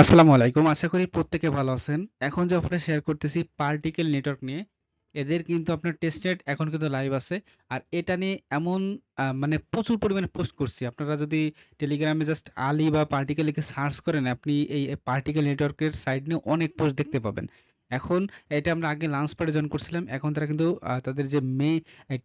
আসসালামু আলাইকুম। আশা করি প্রত্যেকে ভালো আছেন। এখন যে অফারটা শেয়ার করতেছি পার্টিকেল নেটওয়ার্ক নিয়ে, এদের কিন্তু আপনার টেস্টেড এখন কিন্তু লাইভ আছে। আর এটা নিয়ে এমন মানে প্রচুর পরিমাণে পোস্ট করছি। আপনারা যদি টেলিগ্রামে জাস্ট আলি বা পার্টিকেল লিখে সার্চ করেন, আপনি এই পার্টিকেল নেটওয়ার্কের সাইড নিয়ে অনেক পোস্ট দেখতে পাবেন। এখন এটা আমরা আগে লাঞ্চ পার্টে জয়েন করছিলাম, এখন তারা কিন্তু তাদের যে মে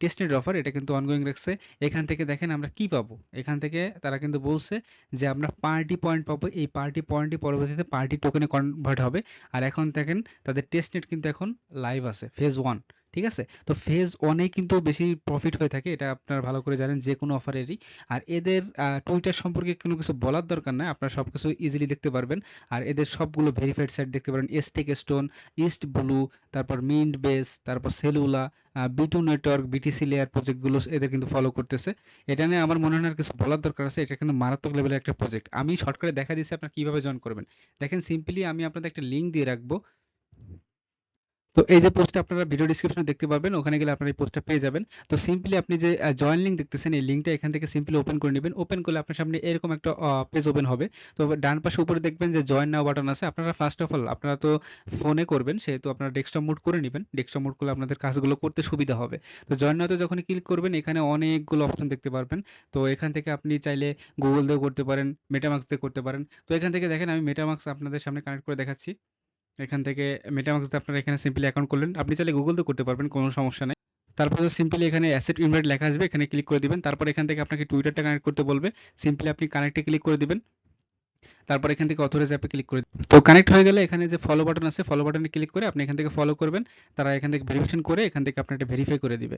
টেস্টনেট অফার এটা কিন্তু অনগোয়িং রাখছে। এখান থেকে দেখেন আমরা কি পাবো? এখান থেকে তারা কিন্তু বলছে যে আমরা পার্টি পয়েন্ট পাবো। এই পার্টি পয়েন্টই পরবর্তীতে পার্টি টোকেনে কনভার্ট হবে। আর এখন দেখেন তাদের টেস্টনেট কিন্তু এখন লাইভ আছে ফেজ ওয়ান ঠিক আছে? তো ফেজ ওয়ানে কিন্তু বেশি প্রফিট হয়ে থাকে, এটা আপনারা ভালো করে জানেন যে কোনো অফারেরই আর এদের টুইটার সম্পর্কে কোনো কিছু বলার দরকার নাই, আপনারা সবকিছু ইজিলি দেখতে পারবেন। আর এদের সবগুলো ভেরিফাইড সাইট দেখতে পারেন এসটেক স্টোন ইস্ট ব্লু তারপর মিন্ট বেস তারপর Cellula B two network BTC layer প্রজেক্টগুলো এদের কিন্তু ফলো করতেছে। এটা নিয়ে আমার মনে হয় কিছু বলার দরকার আছে, এটা কিন্তু মারাত্মক লেভেলের একটা প্রজেক্ট আমি শর্টকাটে দেখা দিচ্ছি আপনারা কীভাবে জয়েন করবেন? দেখেন সিম্পলি আমি আপনাদের একটা লিঙ্ক দিয়ে রাখব। তো এই যে পোস্টটা আপনারা ভিডিও ডিসক্রিপশনে দেখতে পারবেন, ওখানে গেলে আপনারা এই পোস্টটা পেয়ে যাবেন। তো সিম্পলি আপনি যে জয়েন লিংক দেখতেছেন, এই লিংকটা এখান থেকে সিম্পলি ওপেন করে নেবেন। ওপেন করলে আপনার সামনে এরকম একটা পেজ ওপেন হবে। তো ডান পাশে উপরে দেখবেন যে জয়েন নাও বাটন আছে। আপনারা ফার্স্ট অফ অল আপনারা তো ফোনে করবেন, সেহেতু আপনারা ডেস্কটপ মোড করে নেবেন। ডেস্কটপ মোড করলে আপনাদের কাজগুলো করতে সুবিধা হবে। তো জয়েন নাওতে যখন ক্লিক করবেন, এখানে অনেকগুলো অপশন দেখতে পারবেন। তো এখান থেকে আপনি চাইলে গুগল দিয়েও করতে পারেন মেটামাক্স দিয়ে করতে পারেন। তো এখান থেকে দেখেন, আমি মেটামাক্স আপনাদের সামনে কানেক্ট করে দেখাচ্ছি। এখান থেকে মেটামাক্স আপনারা এখানে সিম্পলি অ্যাকাউন্ট করলেন। আপনি চাইলে গুগল দিয়ে করতে পারবেন, কোনো সমস্যা নেই। তারপর সিম্পলি এখানে অ্যাসেট ইনভাইট লেখা আসবে, এখানে ক্লিক করে দিবেন। তারপর এখান থেকে আপনাকে টুইটারটা কানেক্ট করতে বলবে। সিম্পলি আপনি কানেক্টে ক্লিক করে দিবেন। তারপর এখান থেকে অথরাইজ অ্যাপে ক্লিক করে তো কানেক্ট হয়ে গেলে এখানে যে ফলো বাটন আছে ফলো বাটনে ক্লিক করে আপনি এখান থেকে ফলো করবেন। তারা এখান থেকে ভেরিফিকেশন করে এখান থেকে আপনার এটা ভেরিফাই করে দিবে।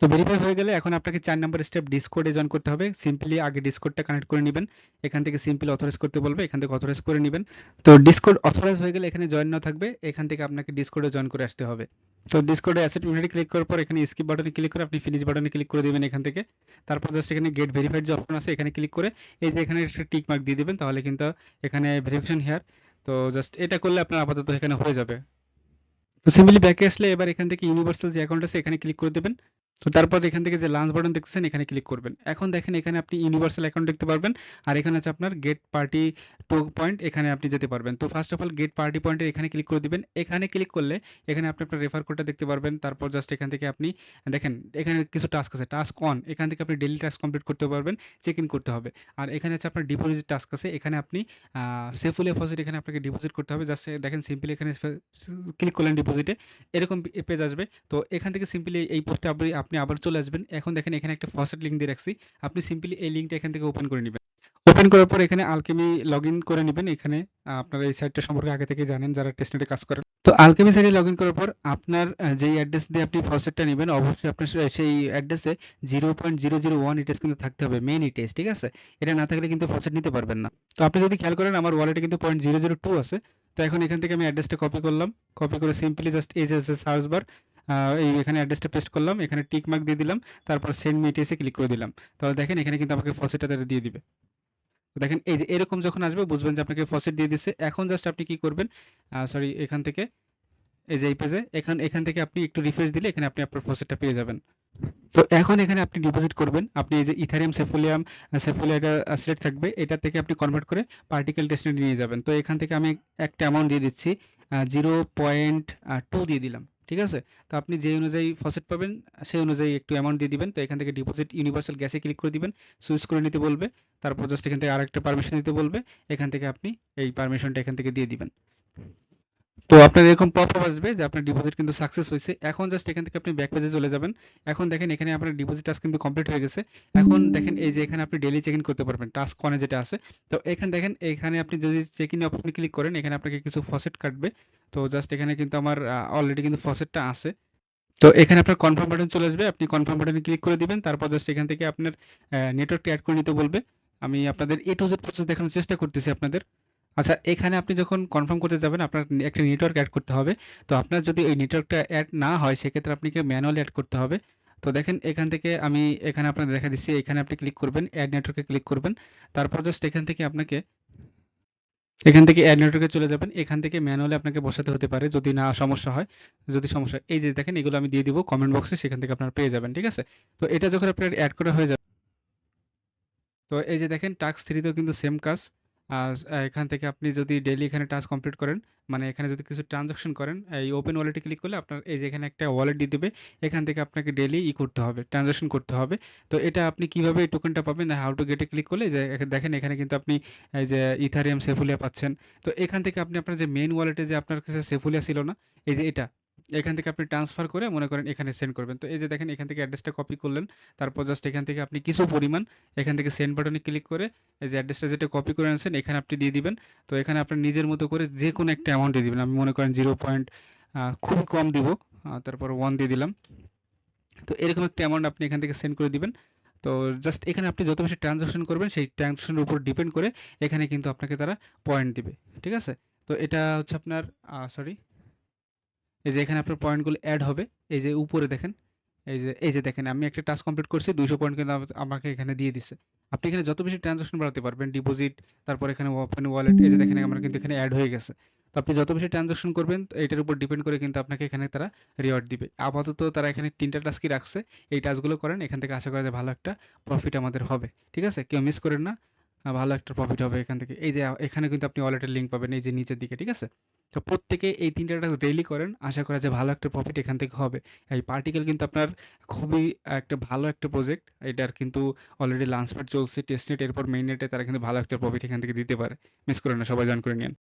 তো ভেরিফাই হয়ে গেলে এখন আপনাকে চার নম্বর স্টেপ ডিসকোডে জয়েন করতে হবে। সিম্পলি আগে ডিসকোডটা কানেক্ট করে নেবেন। এখান থেকে সিম্পলি অথরাইজ করতে বলবে, এখান থেকে অথরাইজ করে নেবেন। তো ডিসকোড অথরাইজ হয়ে গেলে এখানে জয়েন না থাকবে, এখান থেকে আপনাকে ডিসকোডে জয়েন করে আসতে হবে। তো ডিসকোডে অ্যাসেট ইউনিটে ক্লিক করার পর এখানে স্কিপ বাটনে ক্লিক করে আপনি ফিনিশ বাটনে ক্লিক করে দিবেন এখান থেকে। তারপর জাস্ট এখানে গেট ভেরিফাইড যে অপশন আছে, এখানে ক্লিক করে এই যে এখানে একটা টিক মার্ক দিয়ে দিবেন, তাহলে কিন্তু এখানে ভেরিফিকেশন হেয়ার তো জাস্ট এটা করলে আপনার আপাতত এখানে হয়ে যাবে। তো সিম্পলি ব্যাকে আসলে এবার এখান থেকে ইউনিভার্সাল যে অ্যাকাউন্ট আছে, এখানে ক্লিক করে দেবেন। তো তারপর এখান থেকে যে লাঞ্চ বাটন দেখতেছেন, এখানে ক্লিক করবেন। এখন দেখেন এখানে আপনি ইউনিভার্সাল অ্যাকাউন্ট দেখতে পারবেন, আর এখানে আছে আপনার গেট পার্টি টু পয়েন্ট এখানে আপনি যেতে পারবেন। তো first of all get party পয়েন্টের এখানে ক্লিক করে দিবেন। এখানে ক্লিক করলে এখানে আপনি আপনার রেফার কোডটা দেখতে পারবেন। তারপর জাস্ট এখান থেকে আপনি, দেখেন, এখানে কিছু টাস্ক আছে। টাস্ক অন এখান থেকে আপনি ডেইলি টাস্ক কমপ্লিট করতে পারবেন চেক ইন করতে হবে। আর এখানে আছে আপনার ডিপোজিট টাস্ক আছে। এখানে আপনি সেফুল ডিপোজিট এখানে আপনাকে ডিপোজিট করতে হবে। জাস্ট দেখেন সিম্পলি এখানে ক্লিক করলেন ডিপোজিটে এরকম পেজ আসবে। তো এখান থেকে সিম্পলি এই পোস্টে আপনি আপনি আবার চলে আসবেন। এখন দেখেন এখানে একটা ফসেট লিঙ্ক দিয়ে রাখছি। আপনি সিম্পলি এই লিঙ্কটা এখান থেকে ওপেন করে নেবেন। ওপেন করার পর এখানে আলকেমি লগ করে নেবেন। এখানে আপনারা এই সাইটটা সম্পর্কে আগে থেকে জানেন, যারা টেস্টনেটে কাজ করেন। তো আলকেমি সাইটে লগ করার পর আপনার যেই অ্যাড্রেস দিয়ে আপনি ফসেটটা নেবেন, অবশ্যই আপনার সেই অ্যাড্রেসে zero point zero zero one ইটেস কিন্তু থাকতে হবে মেইন ইটেস ঠিক আছে? এটা না থাকলে কিন্তু ফসেট নিতে পারবেন না। তো আপনি যদি খেয়াল করেন, আমার ওয়ালেটে কিন্তু পয়েন্ট জিরো জিরো টু আছে। তো এখন এখান থেকে আমি অ্যাড্রেসটা কপি করলাম। কপি করে সিম্পলি জাস্ট এই যে সার্চ বার এই এখানে অ্যাড্রেসটা পেস্ট করলাম, এখানে টিক মার্ক দিয়ে দিলাম, তারপর সেন্ড মি ইটিএসে ক্লিক করে দিলাম। তাহলে দেখেন এখানে কিন্তু আমাকে ফসেটটা তারা দিয়ে দিবে। দেখেন, এই যে এরকম যখন আসবে, বুঝবেন যে আপনাকে ফসেট দিয়ে দিচ্ছে এখন জাস্ট আপনি কি করবেন সরি এখান থেকে, এই যে এই পেজে এখান এখান থেকে আপনি একটু রিফ্রেশ দিলে এখানে আপনি আপনার ফসেটটা পেয়ে যাবেন। তো এখন এখানে আপনি ডিপোজিট করবেন, আপনি এই যে ইথারিয়াম সেফুলিয়াম সেফুলিয়াটা সিলেক্ট থাকবে, এটা থেকে আপনি কনভার্ট করে পার্টিকেল টেস্টনেট নিয়ে যাবেন। তো এখান থেকে আমি একটা অ্যামাউন্ট দিয়ে দিচ্ছি জিরো পয়েন্ট টু দিয়ে দিলাম। ঠিক আছে? তো আপনি যে অনুযায়ী ফসেট পাবেন, সেই অনুযায়ী একটু অ্যামাউন্ট দিয়ে দিবেন। তো এখান থেকে ডিপোজিট ইউনিভার্সাল গ্যাসে ক্লিক করে দিবেন। সুইচ করে নিতে বলবে। তারপর জাস্ট এখান থেকে আরেকটা পারমিশন নিতে বলবে। এখান থেকে আপনি এই পারমিশনটা এখান থেকে দিয়ে দিবেন। তো আপনার এরকম পপআপ আসবে যে আপনার ডিপোজিট কিন্তু সাকসেস হয়েছে। এখন জাস্ট এখান থেকে আপনি ব্যাক পেজে চলে যাবেন। এখন দেখেন এখানে আপনার ডিপোজিট টাস্ক কিন্তু কমপ্লিট হয়ে গেছে। এখন দেখেন এই যে এখানে আপনি ডেইলি চেক ইন করতে পারবেন টাস্ক কনে যেটা আছে। তো এখানে দেখেন, এখানে আপনি যদি চেক ইন অপশনে ক্লিক করেন, এখানে আপনাকে কিছু ফসেট কাটবে। তো জাস্ট এখানে কিন্তু আমার অলরেডি কিন্তু ফসেটটা আছে। তো এখানে আপনার কনফার্ম বাটন চলে আসবে। আপনি কনফার্ম বাটনে ক্লিক করে দিবেন। তারপর জাস্ট এখান থেকে আপনার নেটওয়ার্কটি অ্যাড করে নিতে বলবে। আমি আপনাদের এ টু জেড প্রসেস দেখানোর চেষ্টা করতেছি আপনাদের। আচ্ছা এখানে আপনি যখন কনফার্ম করতে যাবেন, আপনার একটা নেটওয়ার্ক অ্যাড করতে হবে। তো আপনার যদি ওই নেটওয়ার্কটা অ্যাড না হয়, সেক্ষেত্রে আপনাকে ম্যানুয়ালি অ্যাড করতে হবে। তো দেখেন, এখান থেকে আমি, এখানে আপনাদের দেখা দিচ্ছি, এখানে আপনি ক্লিক করবেন অ্যাড নেটওয়ার্কে ক্লিক করবেন। তারপর জাস্ট এখান থেকে আপনাকে, এখান থেকে অ্যাড নেটওয়ার্কে চলে যাবেন। এখান থেকে ম্যানুয়ালি আপনাকে বসাতে হতে পারে, যদি না সমস্যা হয়, যদি সমস্যা এই যে দেখেন, এগুলো আমি দিয়ে দিব কমেন্ট বক্সে সেখান থেকে আপনারা পেয়ে যাবেন, ঠিক আছে? তো এটা যখন আপনার অ্যাড করা হয়ে যাবে, তো এই যে দেখেন টাস্ক থ্রিতেও কিন্তু সেম কাজ। আহ, এখান থেকে আপনি যদি ডেইলি এখানে টাস্ক কমপ্লিট করেন মানে এখানে যদি কিছু ট্রানজাকশন করেন এই ওপেন ওয়ালেটে ক্লিক করলে আপনার এই যে এখানে একটা ওয়ালেট দিয়ে দেবে এখান থেকে আপনাকে ডেইলি ই করতে হবে ট্রানজাকশন করতে হবে। তো এটা আপনি কীভাবে এই টোকেনটা পাবেন হাউ টু গেটে ক্লিক করলে যে দেখেন এখানে কিন্তু আপনি এই যে ইথারিয়াম সেফুলিয়া পাচ্ছেন। তো এখান থেকে আপনি আপনার যে মেইন ওয়ালেটে যে আপনার কাছে সেফুলিয়া ছিল না এই যে এটা এখান থেকে আপনি ট্রান্সফার করে মনে করেন এখানে সেন্ড করবেন। তো এই যে দেখেন, এখান থেকে অ্যাড্রেসটা কপি করলেন। তারপর জাস্ট এখান থেকে আপনি কিছু পরিমাণ এখান থেকে সেন্ড বাটনে ক্লিক করে এই যে অ্যাড্রেসটা যেটা কপি করে আনছেন, এখানে আপনি দিয়ে দিবেন। তো এখানে আপনার নিজের মতো করে যে কোনো একটা অ্যামাউন্ট দিয়ে দিবেন। আমি মনে করেন জিরো পয়েন্ট খুব কম দিব। তারপর ওয়ান দিয়ে দিলাম। তো এরকম একটা অ্যামাউন্ট আপনি এখান থেকে সেন্ড করে দিবেন। তো জাস্ট এখানে আপনি যত বেশি ট্রানজাকশন করবেন, সেই ট্রানজাকশনের উপর ডিপেন্ড করে এখানে কিন্তু আপনাকে তারা পয়েন্ট দিবে। ঠিক আছে? তো এটা হচ্ছে আপনার সরি এই যে এখানে আপনার পয়েন্টগুলো অ্যাড হবে, এই যে উপরে দেখেন, এই যে এই যে দেখেন, আমি একটা টাস্ক কমপ্লিট করছি, দুইশো পয়েন্ট কিন্তু আমাকে এখানে দিয়ে দিছে। আপনি এখানে যত বেশি ট্রানজাকশন বাড়াতে পারবেন ডিপোজিট তারপর এখানে ওপেন ওয়ালেট এই যে দেখেন আমার কিন্তু এখানে অ্যাড হয়ে গেছে। তো আপনি যত বেশি ট্রানজাকশন করবেন এটার উপর ডিপেন্ড করে কিন্তু আপনাকে এখানে তারা রিওয়ার্ড দিবে। আপাতত তারা এখানে তিনটা টাস্কই রাখছে, এই টাস্কগুলো করেন, এখান থেকে আশা করা যায় ভালো একটা প্রফিট আমাদের হবে। ঠিক আছে? কেউ মিস করেন না। ভালো একটা প্রফিট হবে এখান থেকে। এই যে এখানে কিন্তু আপনি ওয়ালেটের লিঙ্ক পাবেন, এই যে নিচের দিকে, ঠিক আছে? তো প্রত্যেকে এই তিনটা টাস্ক ডেইলি করেন, আশা করা যায় ভালো একটা প্রফিট এখান থেকে হবে। এই পার্টিকেল কিন্তু আপনার খুবই একটা ভালো একটা প্রজেক্ট এটার কিন্তু অলরেডি লাঞ্চ চলছে টেস্টনেট এরপর মেইননেটে তারা কিন্তু ভালো একটা প্রফিট এখান থেকে দিতে পারে। মিস করেন না, সবাই জয়েন করে নিন